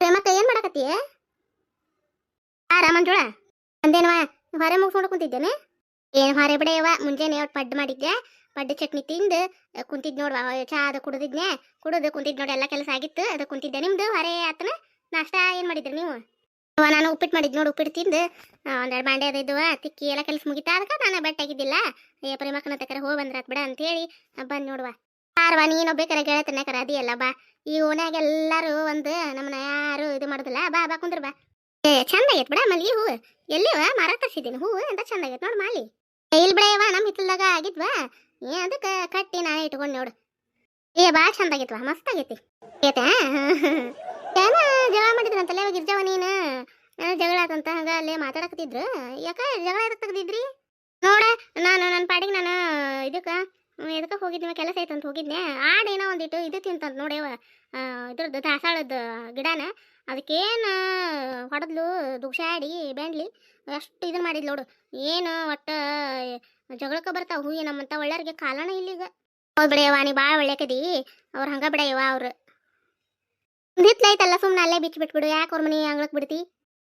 ಪ್ರೇಮಕ್ಕ ಏನ್ ಮಾಡಕತ್ತಿ? ಆ ರಾಮಂಜುಳ ಅಂದೇನವ ಹೊರೆ ಮುಗಿಸ್ಕೊಂಡು ಕುಂತಿದ್ದೇನೆ. ಏನ್ ಹೊರೆ ಬಿಡೆಯವ ಮುಂಜಾನೆ ಒಟ್ಟು ಪಡ್ಡು ಮಾಡಿದ್ದೆ. ಪಡ್ಡು ಚಟ್ನಿ ತಿಂದು ಕುಂತಿದ್ ನೋಡ್ವ ಚಾ ಅದ ಕುಡಿದಿದ್ನೆ. ಕುಡಿದು ಕುಂತಿದ್ ನೋಡಿ, ಎಲ್ಲ ಕೆಲಸ ಆಗಿತ್ತು, ಅದು ಕುಂತಿದ್ದೆ. ನಿಮ್ದು ಹೊರೆ ಆತನ? ನಾಷ್ಟ ಏನ್ ಮಾಡಿದ್ರಿ ನೀವು? ನಾನು ಉಪ್ಪಿಟ್ಟು ಮಾಡಿದ್ದು ನೋಡು ಉಪ್ಪಿಟ್ಟು ತಿಂದು ಒಂದೆರಡು ಬಾಂಡೆ ಅದು ಇದ್ವ, ತಿಕ್ಕಿ ಎಲ್ಲ ಕೆಲಸ ಮುಗಿತಾ ಅದಕ್ಕೆ ನಾನು ಬೆಟ್ಟಾಗಿದ್ದಿಲ್ಲ ಪ್ರೇಮಕ್ಕನ ತಕರ ಹೋಗಿ ಬಂದ್ರಾತ್ ಬಿಡ ಅಂತೇಳಿ ಬಂದು ನೋಡುವ. ಆರ್ವ ನೀನು ಬೇಕಾರೆ ಗೆಳತನ ಕರ ಅದಿಯಲ್ಲ ಬಾ. ಈ ಓನ್ಯಾಗ ಎಲ್ಲಾರು ಒಂದು ನಮ್ಮನ ಯಾರು ಇದು ಮಾಡುದಿಲ್ಲ ಬಾ ಬಾ ಕುಂದ್ರ ಬಾ. ಏ ಚಂದ ಆಗೈತ್ ಬಿಡ ಮಲ್ಲಿಗೆ ಹೂವು. ಎಲ್ಲಿವ ಮರ ತರ್ಸಿದ್ದೀನಿ ಹೂವು ಅಂತ ಚಂದ ಆಗೈತ್ ನೋಡ್ ಮಾಲಿ. ಏ, ಇಲ್ ಬಿಡಯವ ನಮ್ಮ ಹಿತ್ತಲ್ದಾಗ ಆಗಿದ್ವಾ. ಏ ಅದಕ್ಕೆ ಕಟ್ಟಿ ನಾ ಇಟ್ಕೊಂಡ್ ನೋಡು. ಏ ಬಾ ಚಂದ ಆಗೈತ್ವಾ ಮಸ್ತ್ ಆಗೈತಿ. ಏತ? ಏನ ಜಗಳ ಮಾಡಿದ್ರಂತಲ್ಲ ಇವಾಗ ಇರ್ಜವ ನೀನು? ಜಗಳ ಆತಂತ ಹಂಗ ಅಲ್ಲೇ ಮಾತಾಡಕತ್ತಿದ್ರು. ಯಾಕ ಜಗಳ ತೆಗ್ದಿದ್ರಿ? ನೋಡ ನಾನು ನನ್ನ ಪಾಡಿಗೆ ನಾನು ಇದಕ್ಕೆ ಎದಕ್ಕೆ ಹೋಗಿದ್ದೆ ಕೆಲಸ ಐತಂತ ಹೋಗಿದ್ನೆ ಆಡೇನೋ ಒಂದಿಟ್ಟು ಇದು ತಿಂತಂತ ನೋಡ್ಯವ ಇದ್ರದ್ದು ದಾಸಾಳದ ಗಿಡನ, ಅದಕ್ಕೇನು ಹೊಡೆದ್ಲು, ದುಗ್ಸಾಡಿ, ಬೆಂಡ್ಲಿ, ಅಷ್ಟು ಇದನ್ನ ಮಾಡಿದ್ಲು ನೋಡು. ಏನು ಒಟ್ಟು ಜಗಳಕ್ಕೆ ಬರ್ತಾವ ಹೂಯಿ ನಮ್ಮಂತ ಒಳ್ಳೆಯವ್ರಿಗೆ ಕಾಲನ ಇಲ್ಲಿಗ. ಹೌದು ಬಿಡೆಯವ ನೀ ಭಾಳ ಒಳ್ಳೆಕದಿ ಅವ್ರು ಹಂಗ ಬಿಡೆಯವ ಅವ್ರು. ಹಿತ್ಲೈತಲ್ಲ ಸುಮ್ಮನೆ ಅಲ್ಲೇ ಬಿಚ್ಚಿ ಬಿಟ್ಬಿಡು ಯಾಕೆ ಅವ್ರ ಮನೆ ಅಂಗ್ಳಕ್ಕೆ ಬಿಡ್ತಿ?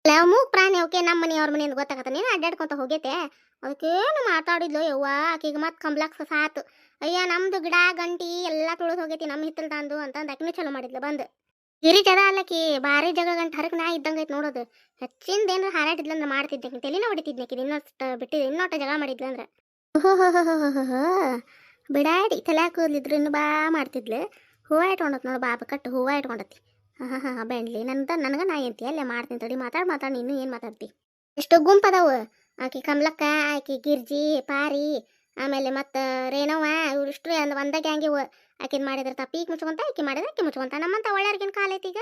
ಅಲ್ಲ ಮೂಗ್ ಪ್ರಾಣಿ ಅವಕ್ಕೆ ನಮ್ಮ ಮನೆ ಅವ್ರ ಮನೆಯಿಂದ ಗೊತ್ತಾಗತ್ತ. ನೀನು ಅಡ್ಡಾಡ್ಕೊಂತ ಹೋಗೈತೆ? ಅದಕ್ಕೇನು ಮಾತಾಡಿದ್ಲು? ಯವ್ವ, ಆಕಿಗೆ ಮತ್ತೆ ಕಂಬ್ಲಾಕ್ಸ ಸಾತು. ಅಯ್ಯ, ನಮ್ದು ಗಿಡ, ಗಂಟಿ ಎಲ್ಲ ತುಳಿದು ಹೋಗೈತಿ ನಮ್ಮ ಹಿತ್ತಲ್ ತಂದು ಅಂತ ಆಕಿನೂ ಚಲೋ ಮಾಡಿದ್ಲು ಬಂದು. ಗಿರಿ ಜದ ಅಲ್ಲಕಿ, ಭಾರಿ ಜಗಳ ಗಂಟು ಹರಕ್ ನಾ ಇದ್ದಂಗೆ ಐತೆ ನೋಡೋದು. ಹೆಚ್ಚಿಂದ ಏನು ಹಾರಾಡಿದ್ಲ ಅಂದ್ರೆ ಮಾಡ್ತಿದ್ದೆ ತೆಲಿನ ತಲೆನ ಹೊಡಿತಿದ್ನೆ ಆಕಿ ಇನ್ನೊಷ್ಟು ಬಿಟ್ಟಿದ್ದೆ ಇನ್ನೊಟ್ಟ ಜಗಳ ಮಾಡಿದ್ಲು ಅಂದ್ರೆ. ಬಿಡಾಡಿ ತಲೆ ಕೂದಲಿದ್ರು ಇನ್ನು ಬಾ ಮಾಡ್ತಿದ್ಲು. ಹೂವ ಇಟ್ಕೊಂಡತ್ ನೋಡು ಬಾಬ ಕಟ್ಟು ಹೂವ ಇಟ್ಕೊಂಡತಿ ಹಾಂ ಹಾಂ ಹಾಂ ಬೆಂಡ್ಲಿ ನಂತ ನನಗೆ ನಾ ಎಂತಿ ಅಲ್ಲೇ ಮಾಡ್ತೀನಿ ತಡಿ. ಮಾತಾಡಿ ಮಾತಾಡಿ, ನೀನು ಏನು ಮಾತಾಡ್ತಿ? ಎಷ್ಟು ಗುಂಪದವು. ಆಕೆ ಕಮಲಕ್ಕ, ಆಕೆ ಗಿರ್ಜಿ, ಪಾರಿ, ಆಮೇಲೆ ಮತ್ತು ರೇಣವ್ವ ಇವ್ರಿಷ್ಟು ಒಂದು ಒಂದ ಗ್ಯಾಂಗ್ ಆಕೆ ಆಕಿನ ಮಾಡಿದ್ರೆ ತಪ್ಪಿ ಈಗ ಮುಚ್ಕೊಂತ, ಆಕೆ ಮಾಡಿದ್ರೆ ಆಕೆ ಮುಚ್ಕೊಂತ. ನಮ್ಮಂತ ಒಳ್ಳೆಯವ್ರಿಗೇನು ಕಾಲ ಐತಿ ಈಗ?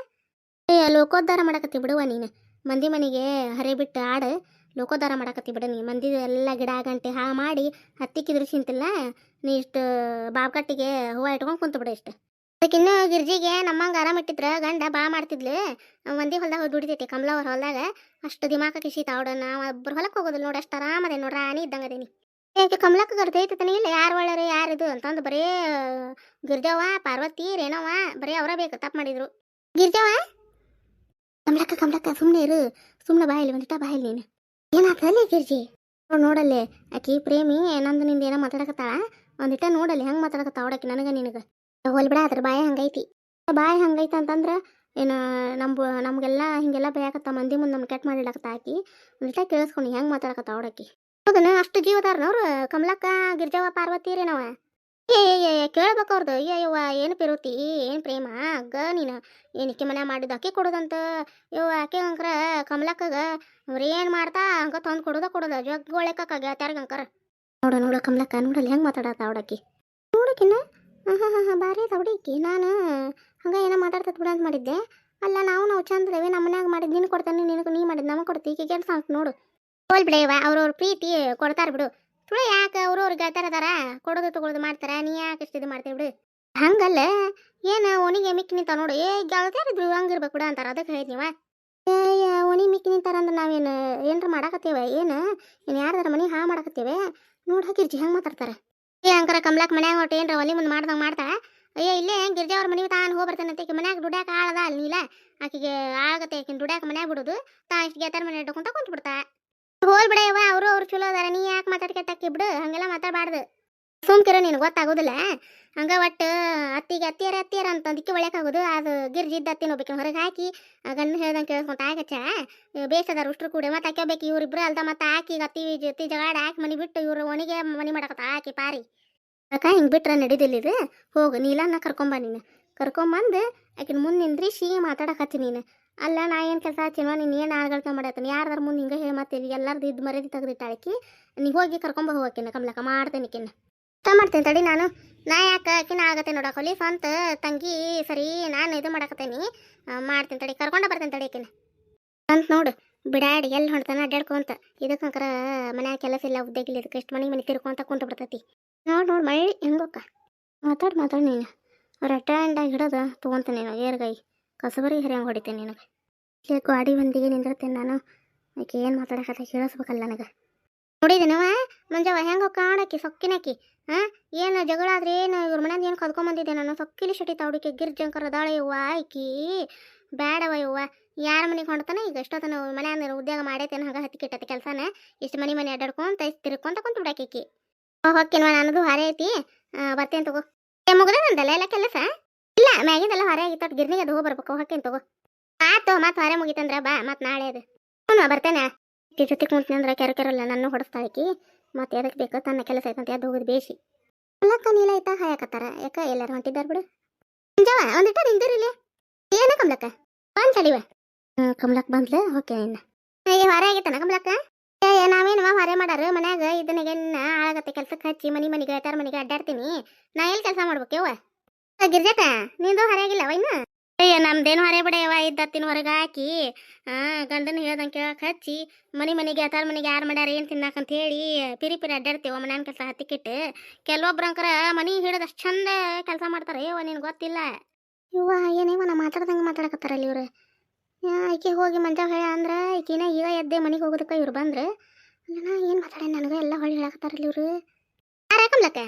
ಏ, ಲೋಕೋದ್ಧಾರ ಮಾಡಕತ್ತಿ ಬಿಡುವ ನೀನು. ಮಂದಿ ಮನೆಗೆ ಹರಿ ಬಿಟ್ಟು ಆಡು. ಲೋಕೋದ್ಧಾರ ಮಾಡಕತ್ತಿ ಬಿಡು ನೀ ಮಂದಿ ಎಲ್ಲ ಗಿಡ, ಗಂಟೆ ಹಾ ಮಾಡಿ ಹತ್ತಿಕ್ಕಿದ್ರು ಚಿಂತಿಲ್ಲ ನೀ ಇಷ್ಟು ಬಾಬ್ಕಟ್ಟಿಗೆ ಹೂವು ಇಟ್ಕೊಂಡು ಕುಂತು ಬಿಡು ಇಷ್ಟು. ಅದಕ್ಕಿನ್ನೂ ಗಿರ್ಜಿಗೆ ನಮ್ಮಂಗೆ ಆರಾಮ ಇಟ್ಟಿದ್ರ, ಗಂಡ ಬಾ ಮಾಡ್ತಿದ್ಲು. ಒಂದೇ ಹೊಲ್ದಾಗ ದುಡಿತೈತಿ ಕಮಲವ್ರ ಹೊಲ್ದಾಗ. ಅಷ್ಟು ದಿಮಾಕ ಕಿಸಿ ತಾವಡ ನಾವು ಒಬ್ಬರು ಹೊಲಕ್ಕೆ ಹೋಗೋದಿಲ್ಲ ನೋಡಿ, ಅಷ್ಟು ಆರಾಮದೆ ನೋಡ್ರಿ ರಾಣಿ ಇದ್ದಂಗೆ ಅದೇನಿ. ಯಾಕೆ ಕಮಲಕ್ಕ ಗರ್ತೈತತನ ಇಲ್ಲ ಯಾರು ಒಳ್ಳೆಯರು ಯಾರಿದು ಅಂತಂದು ಬರೀ ಗಿರ್ಜವ್ವ, ಪಾರ್ವತಿ, ರೇಣವ್ವ, ಬರೀ ಅವರ ಬೇಕು, ತಪ್ಪು ಮಾಡಿದ್ರು. ಗಿರ್ಜವ್ವ? ಕಮಲಕ್ಕ ಕಮಲಕ್ಕ ಸುಮ್ಮನೆ ಇರು. ಸುಮ್ಮನೆ ಬಾಯಲ್ಲಿ ಬಂದಿಟ್ಟ ಬಾಯಲ್ಲಿ ನೀನು. ಏನಾತಲ್ಲಿ ಗಿರ್ಜಿ? ನೋಡ್, ನೋಡಲ್ಲೇ, ಆಕಿ ಪ್ರೇಮಿ, ನಂದು ನಿಂದ ಏನೋ ಮಾತಾಡಕತ್ತಾಳ. ಒಂದಿಟ ನೋಡಲ್ಲಿ, ಹೆಂಗೆ ಮಾತಾಡಕತ್ತಾಳ ಅವಡಕ್ಕೆ ನನಗೆ, ನಿನಗೆ. ಹೋಲ್ ಬಿಡ ಅದ್ರ ಬಾಯ ಹಂಗೈತಿ. ಬಾಯಿ ಹಂಗೈತೆ ಅಂತಂದ್ರ ಏನು ನಮ್ಮ ನಮಗೆಲ್ಲ ಹಿಂಗೆಲ್ಲ ಬೇಯಾಕತ್ತ ಮಂದಿ ಮುಂದೆ ನಮ್ಗೆ ಕೆಟ್ಟ ಮಾಡಿಡಕತ್ತ ಆಕಿ. ಉಲ್ಟ ಕೇಳಿಸ್ಕೊಂಡು, ಹೆಂಗೆ ಮಾತಾಡಕತ್ತ ಅವಡಕ್ಕಿ ಹೌದನ? ಅಷ್ಟು ಜೀವದಾರನವ್ರು ಕಮಲಕ್ಕ ಗಿರ್ಜವ್ವ ಪಾರ್ವತಿ ರೀ ನಾವ. ಏ ಕೇಳ್ಬೇಕು ಅವ್ರದ್ದು ಅಯ್ಯವ್ವ ಏನು ಪಿರುತಿ? ಏನು ಪ್ರೇಮ? ಅಗ್ಗ ನೀನು. ಏನಕ್ಕೆ ಮನೆ ಮಾಡಿದ ಅಕ್ಕಿ ಕೊಡೋದಂತ? ಇವ ಆಕೆ ಅಂಕರ ಕಮಲಕ್ಕಗ ಅವ್ರ ಏನು ಮಾಡ್ತಾ ಹಂಗ ತಂದು ಕೊಡೋದ ಕೊಡೋದ. ಜಗ್ ಒಳ್ಳೆಕ್ಕ ಗೆಳತ್ಯಾರಿಗೆ ಅಂಕರ. ನೋಡ ನೋಡ ಕಮಲಕ್ಕ, ನೋಡಲ್ಲಿ ಹೆಂಗೆ ಮಾತಾಡತ್ತ ಅವಡಕ್ಕಿ ನೋಡಕಿನ್ನ ಹಾಂ ಹಾಂ ಹಾಂ ತವಡಿಕ್ಕಿ ನಾನು ಹಂಗೆ ಏನೋ ಮಾತಾಡ್ತದ ಬಿಡ ಅಂತ ಮಾಡಿದ್ದೆ. ಅಲ್ಲ, ನಾವು ನಾವು ಚಂದದೇವೆ ನಮ್ಮ ಮನ್ಯಾಗ ಮಾಡಿದ್ದು ನೀನು ಕೊಡ್ತಾನೆ, ನಿನಗೆ ನೀ ಮಾಡಿದ್ದು ನಮಗೆ ಕೊಡ್ತಿ ಈಗ ಕೆಲಸ ಅಂತ ನೋಡು. ಹೋಲ್ ಬಿಡೇವ ಅವ್ರವ್ರ ಪ್ರೀತಿ ಕೊಡ್ತಾರೆ ಬಿಡು. ತುಳು ಯಾಕೆ ಅವ್ರವ್ರು ಗೆಳತಾರ ಅದಾರ? ಕೊಡೋದು, ತೊಗೊಳೋದು ಮಾಡ್ತಾರ? ನೀ ಯಾಕೆ ಇಷ್ಟು ಇದು ಮಾಡ್ತೀವಿ ಬಿಡು. ಹಂಗಲ್ಲ, ಏನು ಒಣಿಗೆ ಮಿಕ್ಕಿ ನಿಂತ ನೋಡು. ಏ ಗೆಳತಾರಿದ್ರು ಹಂಗಿರ್ಬೇಕು ಬಿಡ ಅಂತಾರ. ಅದಕ್ಕೆ ಹೇಳ್ತೀವ ನೀವ ಏ ಒಣಿ ಮಿಕ್ಕಿ ನಿಂತಾರ ಅಂದ್ರೆ ನಾವೇನು, ಏನ್ರ ಮಾಡಾಕತ್ತೇವ? ಏನು ಏನು ಯಾರ್ದಾರ ಮನೆ ಹಾ ಮಾಡಾಕತ್ತೇವೆ? ನೋಡಿ ಹಾಕಿರ್ಜಿ, ಹೆಂಗೆ ಮಾತಾಡ್ತಾರೆ? ಏ ಅಂಕರ ಕಮಲಾಕ್ ಮನ್ಯಾಗ ಹೊಟ್ಟು ಏನ್ರ ಒಲಿ ಮುಂದೆ ಮಾಡ್ದಂಗೆ ಮಾಡ್ತಾ? ಅಯ್ಯೋ ಇಲ್ಲೇ ಗಿರ್ಜಾ ಅವ್ರ ಮನೆಗೆ ತಾನು ಹೋಗಿ ಬರ್ತಾನೆ ಆಕೆ ಮನ್ಯಾಗ ದುಡ್ಯಾಕ ಆಳದ ಅಲ್ಲಿ ನೀಲ? ಆಕೆಗೆ ಆಗತ್ತೆ ಆಕಿನ ದುಡ್ಯಾಕ ಮನ್ಯಾಗ ಬಿಡೋದು. ತಾ ಇಷ್ಟು ಗೆತ್ತಾರ ಮನೆ ಇಟ್ಕೊಂತ ಕುಂತ ಬಿಡ್ತಾ? ಹೋಲ್ ಬಿಡಯ್ಯವ ಅವರು ಅವ್ರು ಚಲೋ ಅದಾರ, ನೀ ಯಾಕೆ ಮಾತಾಡ್ಕೆಟ್ಟಾಕಿ ಬಿಡು, ಹಂಗೆಲ್ಲ ಮಾತಾಡಬಾರ್ದು. ಸುಮ್ಕಿರ ನೀನು ಗೊತ್ತಾಗೋದಿಲ್ಲ. ಹಂಗ ಒಟ್ಟು ಅತ್ತಿಗೆ ಅತ್ತಿಯರ ಅತ್ತಿಯರ ಅಂತ ಅದಕ್ಕೆ ಒಳ್ಳೆಕಾಗೋದು. ಅದು ಗಿರ್ಜಿದ್ದ ಅತ್ತಿನ ಹೋಗ್ಬೇಕು ಹೊರಗೆ ಹಾಕಿ ಗಂಡನ ಗಂಡ ಹೇಳ್ದಂಗೆ ಕೇಳ್ಕೊಂತ ಆಗಚ್ಚ ಬೇಸದಾರ ಉಷ್ಟ್ರು ಕೂಡ. ಮತ್ತೆ ಹಾಕ್ಯಬೇಕು ಇವ್ರಿಬ್ರು ಅಲ್ದ, ಮತ್ತೆ ಹಾಕಿ ಅತ್ತಿ ಜೊತೆ ಜಗಾಡ ಹಾಕಿ ಮನೆ ಬಿಟ್ಟು ಇವ್ರು ಒಣಗೆ ಮನೆ ಮಾಡಕತ್ತ. ಹಾಕಿ ಪಾರಿ. ಅಕ್ಕ, ಹಿಂಗೆ ಬಿಟ್ರೆ ನಡೀದಿಲ್ಲ ಇದು. ಹೋಗು, ನೀಲನ್ನ ಕರ್ಕೊಂಬ ನೀನು. ಕರ್ಕೊಂಬಂದು ಆಕಿನ ಮುಂದೆ ನಿಂದ್ರಿಸಿ ಮಾತಾಡಕತ್ತಿ ನೀನು. ಅಲ್ಲ, ನಾ ಏನು ಕೆಲಸ ಹಚ್ಚಿನ, ನೀನು ಏನು ಆಳ್ಗಳ್ಕೆ ಮಾಡತ್ತೀನಿ ಯಾರ್ದಾರ ಮುಂದೆ ಹಿಂಗೆ ಹೇಳಿ ಮತ್ತೆ ಎಲ್ಲಾರ್ದು ಇದು ಮರ್ಯಾದೆ ತೆಗೆದಿಟ್ಟಾಳಕಿ ನೀ ಹೋಗಿ ಕರ್ಕೊಂಬ ಹೋಗಕ್ಕಿನ ಕಮಲಕ್ಕ, ಮಾಡ್ತೇನೆ ಕಿನ್ನ ಇಷ್ಟ ಮಾಡ್ತೇನೆ ತಡಿ ನಾನು. ನಾ ಯಾಕೆ ಆಕಿನ ಆಗತ್ತೆ ನೋಡಕ್ಕೆ ಸ್ವಂತ ತಂಗಿ ಸರಿ ನಾನು ಇದು ಮಾಡಾಕತ್ತೇನಿ. ಮಾಡ್ತೀನಿ ತಡಿ, ಕರ್ಕೊಂಡು ಬರ್ತೇನೆ ತಡಿ ಆಕಿನ. ಅಂತ ನೋಡು, ಬಿಡಾಡಿ ಎಲ್ಲಿ ಹೊಡ್ತಾನೆ ಅಡ್ಡಾಡ್ಕೊಂತ ಇದಕ್ಕಂಕರ ಮನ್ಯಾಗ ಕೆಲಸ ಇಲ್ಲ ಉದ್ದೇಗಿಲ್ಲ ಇದಕ್ಕೆ ಎಷ್ಟು ಮನೆ ಮನೆ ತಿರ್ಕೊಂತ ಕುಂತು ಬಿಡ್ತೈತಿ. ನೋಡಿ, ನೋಡು ಮಳ್ಳಿ ಹೆಂಗೊಕ್ಕ ಮಾತಾಡಿ, ಮಾತಾಡು ನೀನು. ಅವ್ರ ಅಟ್ಟಾಂಡಾಗಿ ಹಿಡೋದು ನೀನು, ಏರ್ಗೈ. ಕಸಬರಿ ಹರಿಯಂಗೆ ಹೊಡಿತೇನೆ ನಿನಗೆ. ಇಲ್ಲಿ ಗಾಡಿ ಬಂದಿಗೆ ನಿಂದಿರ್ತೇನೆ ನಾನು. ಆಕೆ ಏನು ಮಾತಾಡಕತ್ತ ಕೇಳಿಸ್ಬೇಕಲ್ಲ ನನಗೆ. ನೋಡಿದೇನವ ಮಂಜವ ಹೆಂಗೆ ಸೊಕ್ಕಿನ ಸೊಕ್ಕಿನಾಕಿ. ಹಾಂ? ಏನು ಜಗಳ ಆದ್ರೆ ಏನು? ಇವ್ರ ಮನೆಯಿಂದ ಏನು ಕದ್ಕೊಂಬಂದಿದ್ದೆ ನಾನು? ಸೊಕ್ಕಿಲಿ ಶಟಿ ತಾವಡಿಕೆ ಗಿರ್ಜಂಕರ ದಾಳೆ ಇವ್ವ ಆಯ್ಕಿ ಬೇಡವ ಇವ್ವ ಯಾರ ಮನೆಗೆ ಹೊಂಡ್ತಾನೆ? ಈಗ ಎಷ್ಟೊತ್ತನ ಮನ್ಯಾಗ ಉದ್ಯೋಗ ಮಾಡೈತೇನ ಹಂಗ ಹತ್ತಿ ಕೆಟ್ಟತಿ ಕೆಲಸನ? ಇಷ್ಟು ಮನಿ ಮನೆ ಅಡ್ಡಾಡ್ಕೊಂತ ಇಷ್ಟ್ ತಿರ್ಕೊಂತ ಕುಂತ ಬಿಡಾಕಿ ಹೊಕ್ಕಿನ್ವ ನನ್ನದು ಹೊರೆ ಐತಿ. ಬರ್ತೇನೆ ತಗೋ. ಏ ಮುಗ್ದದಂತಲ್ಲ ಎಲ್ಲ ಕೆಲಸ? ಇಲ್ಲ, ಮ್ಯಾಗಿಂದೆಲ್ಲ ಹೊರೆ ಆಗಿತ್ತು. ಗಿರ್ನಿಗೆ ಅದು ಹೋಗಿ ಬರ್ಬೇಕು ಹೊಕ್ಕೇನ್ ತಗೋ. ಆತು ಮತ್ತೆ ಹೊರೆ ಮುಗಿತಂದ್ರ ಬಾ. ಮತ್ತೆ ನಾಳೆ ಅದು. ಹ್ಞೂ ಬರ್ತೇನೆ. ಜೊತೆ ಕುಂತೀನಿ ಕೆರೆ ಕೆರೆಲ್ಲ ಕೆರಲ್ಲ ನನ್ನ ಹೊಡೆಸ್ತಾಳಕಿ ಮತ್ತೆ ಅದಕ್ಕೆ ಬೇಕು? ತನ್ನ ಕೆಲಸ ಐತಂತ ಅದು ಹೋಗುದು ಬೇಸಿ ಎಲ್ಲಕ್ಕ ನೀಲ ಐತ ಹಾಯಕತ್ತಾರ. ಯಾಕ ಎಲ್ಲಾರು ಹೊಂಟಿದ್ದಾರ ಬಿಡು. ಜವ ಒಂದಿಟ್ಟ ನಿಂದಿರಿಲಿ ಏನ ಕಮ್ಲಕ್ಕ? ಬಂದ್ ಸಡಿವ ಕಮಲಕ್ ಬಂದ್ಲು? ಓಕೆ ಇನ್ನ. ಏ ಹೊರೆ ಆಗೈತನ ಕಮಲಕ್ಕ? ಏ ನಾವೇನು ಹೊರೆ ಮಾಡಾರ? ಮನ್ಯಾಗ ಇದನ್ನೆಲ್ಲ ಆಳಗತ್ತೆ ಕೆಲ್ಸಕ್ಕೆ? ಹಚ್ಚಿ ಮನಿ ಮನಿಗೆ ತರ ಮನಿಗೆ ಅಡ್ಡಾಡ್ತೀನಿ. ನಾ ಎಲ್ಲಿ ಕೆಲಸ ಮಾಡ್ಬೇಕು ಯವ್ವ? ಆ, ಗಿರ್ಜಾಟ ನಿಂದು ಹೊರೆ ಆಗಿಲ್ಲವ ಇನ್ನು? ಅಯ್ಯ ನಮ್ದೇನು ಹೊರೆ ಬಿಡೆಯವ ಇದ್ದತ್ತಿನ ಹೊರಗೆ ಹಾಕಿ ಗಂಡನ ಹೇಳ್ದಂಗೆ ಕೇಳಕ್ ಹಚ್ಚಿ, ಮನಿ ಮನಿಗೆ ಅತಾರ ಮನಿಗೆ ಯಾರು ಮಾಡ್ಯಾರ, ಏನು ತಿನ್ನಾಕಂತ ಹೇಳಿ, ಪಿರಿ ಪಿರಿ ಅಡ್ಡಾಡ್ತೇವ ಮನ್ಯಾನ ಕೆಲಸ ಹತ್ತಿಕ್ಕಿಟ್ಟು. ಕೆಲವೊಬ್ರು ಅಂಕರ ಮನಿ ಹಿಡಿದು ಅಷ್ಟು ಚಂದ ಕೆಲಸ ಮಾಡ್ತಾರೆ, ಯವ್ವ, ನಿನ್ಗೆ ಗೊತ್ತಿಲ್ಲ? ಇವ್ವ ಏನೇವ ನಾ ಮಾತಾಡ್ದಂಗೆ ಮಾತಾಡಕತ್ತಾರಲ್ಲ ಇವ್ರು? ಈಕೆ ಹೋಗಿ ಮಂಜ ಹೇಳ ಅಂದ್ರೆ, ಈಕಿನ ಈಗ ಎದ್ದೆ ಮನೆಗೆ ಹೋಗೋದಕ್ಕೆ ಇವ್ರು ಬಂದ್ರೆ? ಏನು ಮಾತಾಡ ನನಗೆ? ಎಲ್ಲ ಹೊಳಿ ಹೇಳಕತ್ತಾರಲ್ಲ ಇವ್ರು? ಯಾರಾಕಮ್ಲಕ್ಕ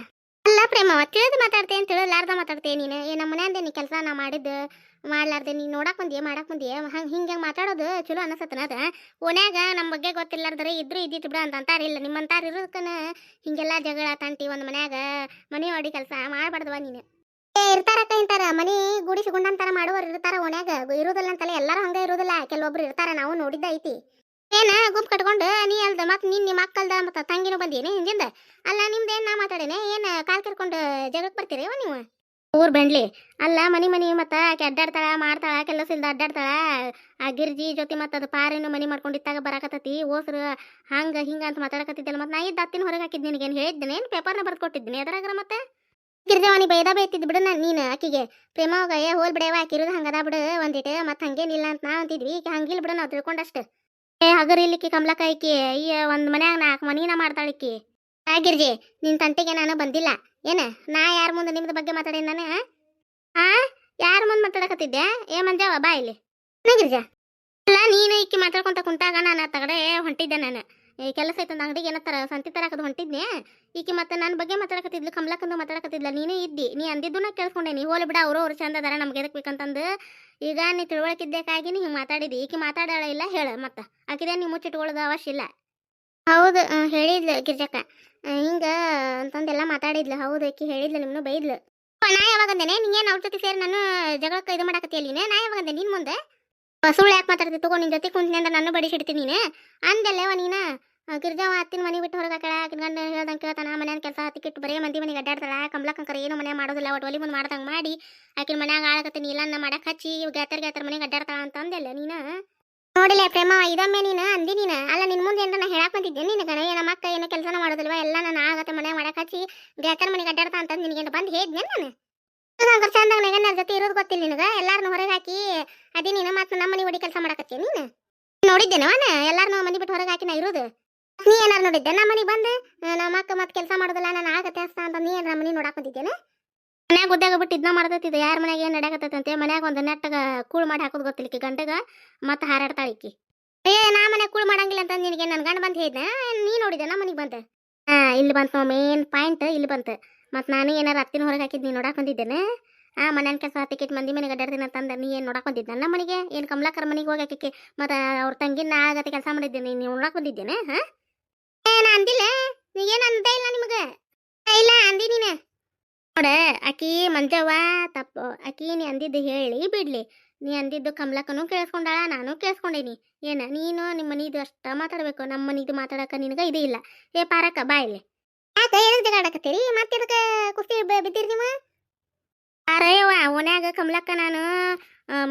ಅಲ್ಲ ಪ್ರೇಮ ತಿಳಿದು ಮಾತಾಡ್ತೇನೆ ಅಂತ ತಿಳಿಲಾರ್ದ ನೀನು. ಏ ನಮ್ಮ ಮನೆ ನೀ ಕೆಲಸ ನಾ ಮಾಡಿದ್ದು, ಮಾಡ್ಲಾರ್ದೆ ನೀನು ನೋಡಕ್ಕೆ ಬಂದಿಯ ಮಾಡಕ್ಕೆ ಬಂದಿಯ? ಹಂಗೆ ಹಿಂಗೆ ಮಾತಾಡೋದು ಚಲೋ ಅನಸತ್ತನ ಅದು. ಓನ್ಯಾಗ ನಮ್ಮ ಬಗ್ಗೆ ಗೊತ್ತಿಲ್ಲಾರ್ದ್ರೆ ಇದ್ರು ಇದ್ದಿತ್ತು ಬಿಡ ಅಂತ ಅಂತಾರಿಲ್ಲ ನಿಮ್ಮಂತಾರ ಇರೋದಕ್ಕನ ಹಿಂಗೆಲ್ಲ ಜಗಳ, ತಂಟಿ, ಒಂದು ಮನ್ಯಾಗ ಮನೆ ಹೊಡಿ ಕೆಲಸ ಮಾಡಬಾರ್ದವ ನೀನು. ಏ ಇರ್ತಾರಕ್ಕ ಇಂತಾರ, ಮನೆ ಗುಡಿಸಿ ಗುಂಡಂತಾರ ಮಾಡುವವ್ರು ಇರ್ತಾರ ಓನ್ಯಾಗ, ಇರುದಿಲ್ಲ ಅಂತಲ್ಲ ಎಲ್ಲರೂ ಹಂಗೆ ಇರೋದಿಲ್ಲ, ಕೆಲವೊಬ್ರು ಇರ್ತಾರ, ನಾವು ನೋಡಿದ್ದ ಐತಿ. ಏನ ಗುಂಪು ಕಟ್ಕೊಂಡು ನೀ ಅಲ್ದ ಮತ್ ನಿನ್ ನಿಮ್ಮ ಅಕ್ಕಲ್ದ ಮತ್ತ ತಂಗಿನೂ ಬಂದೇನೆ ಹಿಂದಿಂದ? ಅಲ್ಲ ನಿಮ್ದೇನ್ ನಾ ಮಾತಾಡೇನೆ? ಏನ್ ಕಾಲ್ ಕರ್ಕೊಂಡು ಜಗಕ್ ಬರ್ತೀರಿ ನೀವು? ಊರ್ ಬೆಂಡ್ಲಿ, ಅಲ್ಲ, ಮನಿ ಮನಿ ಮತ್ತ ಆಕೆ ಅಡ್ಡಾಡ್ತಾಳ, ಮಾಡ್ತಾಳ ಕೆಲಸ ಇಲ್ದ ಅಡ್ಡಾಡ್ತಾಳ. ಆ ಗಿರ್ಜಿ ಜೊತೆ ಮತ್ತ ಅದು ಪಾರೇನು ಮನಿ ಮಾಡ್ಕೊಂಡಿದ್ದಾಗ ಬರಾಕತ್ತತಿ, ಓಸ್ರು ಹಂಗ ಹಿಂಗ ಅಂತ ಮಾತಾಡಕತ್ತಿದ್ದಲ್ಲ ಮತ್ತೆ ನಾ ಇದ್ದ ಅತ್ತಿನ ಹೊರಗೆ ಹಾಕಿದ್ ನಿನಗೇನು ಹೇಳಿದ್ದೇನೆ ಏನು ಪೇಪರ್ನ ನ ಕೊಟ್ಟಿದ್ದೀನಿ ಅದ್ರಾಗ್ರ ಮತ್ತೆ? ಗಿರ್ಜವನಿ ಬೈದ ಬೈತಿದ್ ಬಿಡು ನಾನು ನೀನು ಆಕಿಗೆ. ಪ್ರೇಮ ಹೋಲ್ ಬಿಡವ ಆಕಿರೋದು ಹಂಗದ ಬಿಡು ಒಂದಿಟ್ಟು ಮತ್ತೆ ಹಂಗೇನಿಲ್ಲ ಅಂತ ನಾ ಅಂತಿದ್ವಿ ಈಗ ಹಂಗಿಲ್ಲ ಬಿಡು, ನಾವು ತಿಳ್ಕೊಂಡಷ್ಟು. ಏ, ಹಗರ್ ಇಲ್ಲಿಕ್ಕಿ ಕಮ್ಲಕ್ಕ ಐಕಿ ಅಯ್ಯ ಒಂದು ಮನ್ಯಾಗ ನಾಲ್ಕು ಮನಿನ ಮಾಡ್ತಾಳಿಕ್ಕಿ. ಆ, ಗಿರ್ಜಿ, ನಿನ್ ತಂಟೆಗೆ ನಾನು ಬಂದಿಲ್ಲ. ಏನ, ನಾ ಯಾರ ಮುಂದೆ ನಿಮ್ದು ಬಗ್ಗೆ ಮಾತಾಡೇನ ನಾನು ಆ, ಯಾರ ಮುಂದೆ ಮಾತಾಡಕತ್ತಿದ್ದೆ? ಏ ಮಂಜಾವ ಬಾ ಇಲ್ಲಿ. ಗಿರ್ಜಾ? ಅಲ್ಲ, ನೀನು ಈಕಿ ಮಾತಾಡ್ಕೊಂತ ಕುಂತಾಗ ನಾನು ತಗಡೆ ಹೊಂಟಿದ್ದೆ ನಾನು. ಕೆಲಸ ಐತಂದ ಅಂಗಡಿಗೆ ಏನತ್ತರ ಸಂತಿ ತರಕದು ಹೊಂಟಿದ್ನೆ? ಈಕೆ ಮತ್ತೆ ನನ್ನ ಬಗ್ಗೆ ಮಾತಾಡಕತ್ತಿದ್ಲು ಕಮಲಕ್ಕಂದು ಮಾತಾಡಕತ್ತಿದ್ಲ, ನೀನೇ ಇದ್ದಿ, ನೀ ಅಂದಿದ್ದು ನಾ ಕೇಳಿಸ್ಕೊಂಡೆ, ನೀ ಹೋಲಿ ಬಿಡ, ಅವರು ಅವ್ರು ಚಂದ ಅದಾರ, ನಮ್ಗೆ ಎದಕ್ ಬೇಕಂತಂದು. ಈಗ ನೀ ತಿಳುವಳಿಕಿದ್ದೇಕಾಗಿ ನೀ ಹಿಂಗೆ ಮಾತಾಡಿದಿ, ಈಕೆ ಮಾತಾಡಾಳ ಇಲ್ಲ, ಹೇಳ ಮತ್ತೆ. ಆಕಿದೆ ನೀ ಮುಚ್ಚಿಟ್ಕೊಳ್ಳೋದು ಅವಶ್ಯ ಇಲ್ಲ. ಹೌದು ಹೇಳಿದ್ಲು ಗಿರ್ಜಕ್ಕ. ಹಿಂಗೆ ಅಂತಂದೆಲ್ಲ ಮಾತಾಡಿದ್ಲು, ಹೌದು, ಈಕಿ ಹೇಳಿದ್ಲು ನಿಮ್ಮನ್ನು ಬೈದ್ಲು. ನಾ ಯಾವಾಗ ಅಂದೇನೆ ನಿಂಗೇನು ಅವ್ರ ಜೊತೆ ಸೇರಿ ನಾನು ಜಗಳಕ್ಕೆ ಇದು ಮಾಡಕತ್ತೀಯ ನೀನು, ನಾ ಯಾವಾಗ ಅಂದೆ ನಿನ್ ಮುಂದೆ? ಸುಳ್ಳು ಯಾಕೆ ಮಾತಾಡ್ತಿ? ತಗೋ ನಿನ್ ಜೊತೆ ಕುಂತಿನಿ ಅಂದ್ರೆ ನಾನು ಬಡಿಸಿಡ್ತೀನಿ ನೀನು. ಅಂದೆಲ್ಲವ ನೀನ? ಗಿರ್ಜಾವ ಅತ್ತಿನ ಮನೆ ಬಿಟ್ಟು ಹೊರಗೆ ಹಾಕಳ ಗಂಡ ಹೇಳ್ದಂಗೆ ಮನ್ಯಾನ ಕೆಲಸ ಹತ್ತಿಕ್ಕಿಟ್ಟು ಬರೀ ಮಂದಿ ಮನೆಗೆ ಅಡ್ಡಾಡ್ತಾಳ ಕಮಲಕ್ಕಂಕರ ಏನು ಮನೆ ಮಾಡೋದಿಲ್ಲ ಒಟ್ಟು ಒಲಿ ಮುಂದೆ ಮಾಡ್ದಂಗೆ ಮಾಡಿ, ಆಕಿನ ಮನ್ಯಾಗ ಆಳಕತ್ತೀನಿ ಇಲ್ಲ ಮಾಡಕ್ ಹಚ್ಚಿ ಗ್ಯಾತರ್ ಗ್ಯಾತರ್ ಮನೆಗೆ ಅಡ್ಡಾಡ್ತಾಳ ಅಂತ ಅಂದಲ್ಲ ನೀನು? ನೋಡಿಲ್ಲ ಪ್ರೇಮ ಇದೊಮ್ಮೆ ನೀನು? ಅಂದಿ ನೀನು? ಅಲ್ಲ, ನಿನ್ ಮುಂದೆ ಏನಾರ ನಾನು ಹೇಳಕ್ ಬಂದಿದ್ದೆ ನಿನ್ನ ಗಣ ನಮ್ಮ ಅಕ್ಕ ಏನು ಕೆಲಸನ ಮಾಡೋದಿಲ್ವಾ, ಎಲ್ಲ ನಾನು ಆಗತ್ತೆ ಮನೆ ಮಾಡಕ್ ಹಚ್ಚಿ, ಗ್ಯಾತರ್ ಮನೆಗೆ ಅಡ್ಡಾಡ್ತಾ ಅಂತ ನಿನಗೆ ಬಂದು ಹೇಳಿದ್ನೆ ನಾನು? ನಂಗೆ ಚಂದಾಗ ನೆಗನ ಜೊತೆ ಇರೋದು ಗೊತ್ತಿಲ್ಲ ನಿನಗೆ ಎಲ್ಲರನ್ನು ಹೊರಗೆ ಹಾಕಿ ಅದೇ ನೀನು ಮತ್ತೆ ನಮ್ಮ ಮನೆ ಒಡಿ ಕೆಲಸ ಮಾಡಕತ್ತೀಯ ನೀನು? ನೋಡಿದ್ದೇನೆ ವಾನ ಎಲ್ಲಾರನ್ನೂ ಮನೆ ಬಿಟ್ಟು ಹೊರಗೆ ಹಾಕಿ ನಾ ಇರೋದು. ನೀ ಏನಾರು ನೋಡಿದ್ದೆ? ನಮ್ಮ ಮನೆಗೆ ಬಂದು ನಮ್ಮ ಅಕ್ಕ ಮತ್ತೆ ಕೆಲಸ ಮಾಡೋದಿಲ್ಲ ನಾನು ಆಗತ್ತೆ ಅಸ್ತ ಅಂತ ನೀ ಏನಾರ ಮನೆ ನೋಡಾಕ ಬಂದಿದ್ದೇನೆ? ಮನ್ಯಾಗ ಉದ್ದಾಗ ಬಿಟ್ಟು ಇದನ್ನ ಮಾಡ್ತೈತಿದ್ದು ಯಾರ ಮನ್ಯಾಗ ಏನು ನಡೆಯಕತ್ತೈತೆ ಮನ್ಯಾಗ ಒಂದು ನೆಟ್ಟಗ ಕೂಳು ಮಾಡಿ ಹಾಕೋದು ಗೊತ್ತಿಲ್ಲ ಗಂಡಗ ಮತ್ತೆ ಹಾರಾಡ್ತಾಳ ಈಕಿ. ಏ, ನಾ ಮನೆ ಕೂಳು ಮಾಡಂಗಿಲ್ಲ ಅಂತ ನಿನಗೆ ನನ್ನ ಗಂಡ ಬಂದು ಹೇಳಿದ್ನ? ನೀ ನೋಡಿದ್ದೆ ನಮ್ಮ ಮನೆಗೆ ಬಂದೆ? ಹಾ ಇಲ್ಲಿ ಬಂತು ಮೇನ್ ಪಾಯಿಂಟ್ ಇಲ್ಲಿ ಬಂತು ಮತ್ತು ನಾನು ಏನಾರು ಅತ್ತಿನ ಹೊರಗೆ ಹಾಕಿದ್ದು ನೀ ನೋಡಾಕ ಬಂದಿದ್ದೇನೆ? ಆ, ಮನೆಯನ್ ಕೆಲಸ ಹತ್ತಿಕಿಟ್ ಮಂದಿ ಮನೆಗೆ ಅಡ್ಡಾಡ್ತೀನಿ ಅಂತಂದ ನೀ ಏನು ನೋಡಕ್ ಬಂದಿದ್ದ ನಮ್ಮ ಮನೆಗೆ? ಏನು ಕಮಲಾಕರ್ ಮನೆಗೆ ಹೋಗಿ ಹಾಕಿ ಮತ್ತು ಅವ್ರ ತಂಗಿನ ಆಗತ್ತೆ ಕೆಲಸ ಮಾಡಿದ್ದೀನಿ. ನೀವು ನೋಡಕ್ ಬಂದಿದ್ದೇನೆ ಹಾ ಏನು ಅಂದಿಲ್ಲ? ನೀಗೇನು ಅಂದ ಇಲ್ಲ ನಿಮಗೆ? ಇಲ್ಲ, ಅಂದಿ ನೀನು. ನೋಡ, ಆಕಿ ಮಂಜವ್ವ ತಪ್ಪು, ಆಕಿ ನೀ ಅಂದಿದ್ದು ಹೇಳಿ ಬಿಡ್ಲಿ. ನೀ ಅಂದಿದ್ದು ಕಮಲಕ್ಕನು ಕೇಳಿಸ್ಕೊಂಡಾಳ, ನಾನು ಕೇಳಿಸ್ಕೊಂಡೇನಿ. ಏನ, ನೀನು ನಿಮ್ಮ ಮನಿದು ಅಷ್ಟ ಮಾತಾಡಬೇಕು. ನಮ್ಮ ಮನಿದು ಮಾತಾಡಕ ನಿನಗ ಇದು ಇಲ್ಲ. ಏ, ಪಾರಕ್ಕ, ಬಾ ಇಲ್ಲಿ. ಯಾಕೆ ಜಗಾಡಕತ್ತೀರಿ? ಮತ್ತೆ ಕುಸ್ತಿ ಬಿದ್ದೀರಿ ನೀವು? ಅರೇವ ಓನ್ಯಾಗ ಕಮಲಕ್ಕ ನಾನು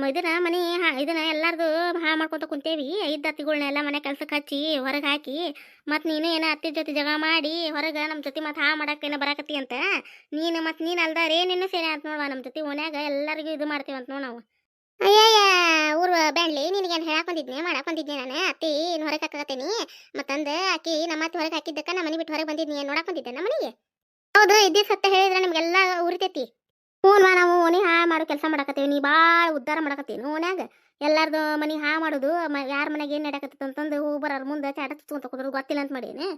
ಇದನ್ನ ಮನೆ ಹಾ, ಇದನ್ನ ಎಲ್ಲಾರ್ದು ಹಾಳು ಮಾಡ್ಕೊತ ಕುಂತೇವಿ. ಐದು ಅತ್ತಿಗಳನ್ನ ಎಲ್ಲ ಮನೆ ಕೆಲ್ಸಕ್ಕೆ ಹಚ್ಚಿ, ಹೊರಗೆ ಹಾಕಿ, ಮತ್ತು ನೀನು ಏನೋ ಅತ್ತಿ ಜೊತೆ ಜಗಳ ಮಾಡಿ, ಹೊರಗೆ ನಮ್ಮ ಜೊತೆ ಮತ್ತು ಹಾ ಮಾಡಕ್ಕೆ ಏನ ಬರಕತ್ತಿ ಅಂತ, ನೀನು ಮತ್ತು ನೀನು ಅಲ್ದಾರೆ ನಿನ್ನ ಸೇನೆ ಅಂತ ನೋಡುವ ನಮ್ಮ ಜೊತೆ ಓನ್ಯಾಗ ಎಲ್ಲರಿಗೂ ಇದು ಮಾಡ್ತೀವಂತ ನೋಡ್ ನಾವು. ಅಯ್ಯಯ್ಯ, ಊರು ಬ್ಯಾಂಡ್ಲಿ, ನಿನಗೇನು ಹೇಳಕ್ ಬಂದಿದ್ನೆ ನಾನು? ಅತ್ತಿ ಹೊರಗೆ ಹಾಕಕತ್ತೇನಿ. ಮತ್ತಂದು ಆಕಿ ನಮ್ಮ ಅತ್ತಿ ಹೊರಗೆ ಹಾಕಿದ್ದಕ್ಕ ನಮ್ಮ ಮನೆ ಬಿಟ್ಟು ಹೊರಗೆ ಬಂದಿದ್ನಿ ನೋಡಕ್ ಬಂದಿದ್ದೆ ನಮ್ಮ ಮನೆಗೆ ಹೌದು ಇದ್ದಿ ಸತ್ಯ ಹೇಳಿದ್ರೆ ನಿಮ್ಗೆಲ್ಲ ಉರಿತೈತಿ ಹ್ಞೂ ನಾವು ಓಣಿ ಹಾ ಮಾಡೋ ಕೆಲಸ ಮಾಡಕತ್ತೀವಿ. ನೀ ಭಾಳ ಉದ್ಧಾರ ಮಾಡಕತ್ತೀನಿ ಓನ್ಯಾಗ ಎಲ್ಲಾರ್ದು ಮನೆ ಹಾ ಮಾಡೋದು ಯಾರ ಮನೆಗೆ ಏನು ನಡಕತ್ತೈತೆ ಅಂತಂದು ಹೋಗಿ ಬರೋರು ಮುಂದೆ ಚಾಟ ಕೂತ್ರು ಗೊತ್ತಿಲ್ಲ ಅಂತ ಮಾಡೀನಿ.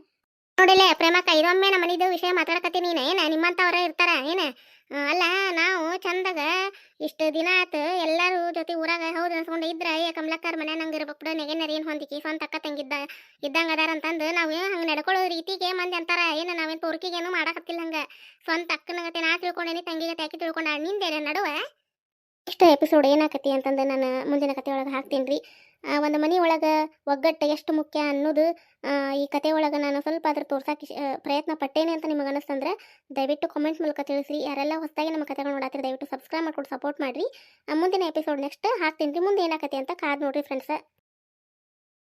ನೋಡಿಲ್ಲ ಪ್ರೇಮಕ್ಕ, ಇದೊಮ್ಮೆ ನಮ್ಮ ಮನಿದು ವಿಷಯ ಮಾತಾಡಕತ್ತೀನಿ ನೀನು, ಏನ ನಿಮ್ಮಂಥವ್ರ ಇರ್ತಾರ, ಏನ? ಅಲ್ಲ ನಾವು ಚಂದಾಗ ಇಷ್ಟು ದಿನ ಆತು ಎಲ್ಲರೂ ಜೊತೆ ಊರಾಗ ಹೌದು ಅನ್ಸ್ಕೊಂಡು ಇದ್ರ ಏ ಕಮಲಕ್ಕರ್ ಮನೆ ನಂಗೆ ಇರ್ಬೇಕು ನೆಗೆ ನೆಗೆನರ್ ಏನು ಹೊಂದಿಕಿ? ಸ್ವಂತ ಅಕ್ಕ ತಂಗಿದ್ದ ಇದ್ದಂಗೆ ಅದಾರ ಅಂತಂದು ನಾವು ಹಂಗೆ ನಡ್ಕೊಳ್ಳೋ ರೀತಿಗೆ ಮಂದಿ ಅಂತಾರ, ಏನು ನಾವೇನು ತೋರ್ಕಿಗೇನು ಮಾಡಕತ್ತಿಲ್ಲ ಹಂಗೆ. ಸ್ವಂತ ಅಕ್ಕನಗತೆ ನಾ ತಿಳ್ಕೊಂಡೇನಿ ತಂಗಿಗತೆ ಆಕಿ ತಿಳ್ಕೊಂಡ ನಿಂದೇನೆ ನಡುವೆ? ಇಷ್ಟ ಎಪಿಸೋಡ್ ಏನಾಕತಿ ಅಂತಂದು ನಾನು ಮುಂದಿನ ಕತೆ ಒಳಗೆ ಹಾಕ್ತೀನಿ ರೀ ಒಂದು ಮನೆ ಒಳಗೆ ಒಗ್ಗಟ್ಟು ಎಷ್ಟು ಮುಖ್ಯ ಅನ್ನೋದು ಈ ಕತೆ ಒಳಗೆ ನಾನು ಸ್ವಲ್ಪ ಅದ್ರ ತೋರ್ಸಕ್ಕೆ ಪ್ರಯತ್ನ ಪಟ್ಟೇನೆ ಅಂತ ನಿಮಗೆ ಅನಿಸ್ತಂದ್ರೆ ದಯವಿಟ್ಟು ಕಾಮೆಂಟ್ ಮೂಲಕ ತಿಳಿಸ್ರಿ. ಯಾರೆಲ್ಲ ಹೊಸದಾಗಿ ನಮ್ಮ ಕತೆಗಳು ನೋಡಾತ್ರಿ, ದಯವಿಟ್ಟು ಸಬ್ಸ್ಕ್ರೈಬ್ ಮಾಡ್ಕೊಂಡು ಸಪೋರ್ಟ್ ಮಾಡಿರಿ. ಮುಂದಿನ ಎಪಿಸೋಡ್ ನೆಕ್ಸ್ಟ್ ಹಾಕ್ತೀನಿ ರೀ. ಮುಂದೆ ಏನಾಕತಿ ಅಂತ ಕಾದು ನೋಡಿರಿ ಫ್ರೆಂಡ್ಸ್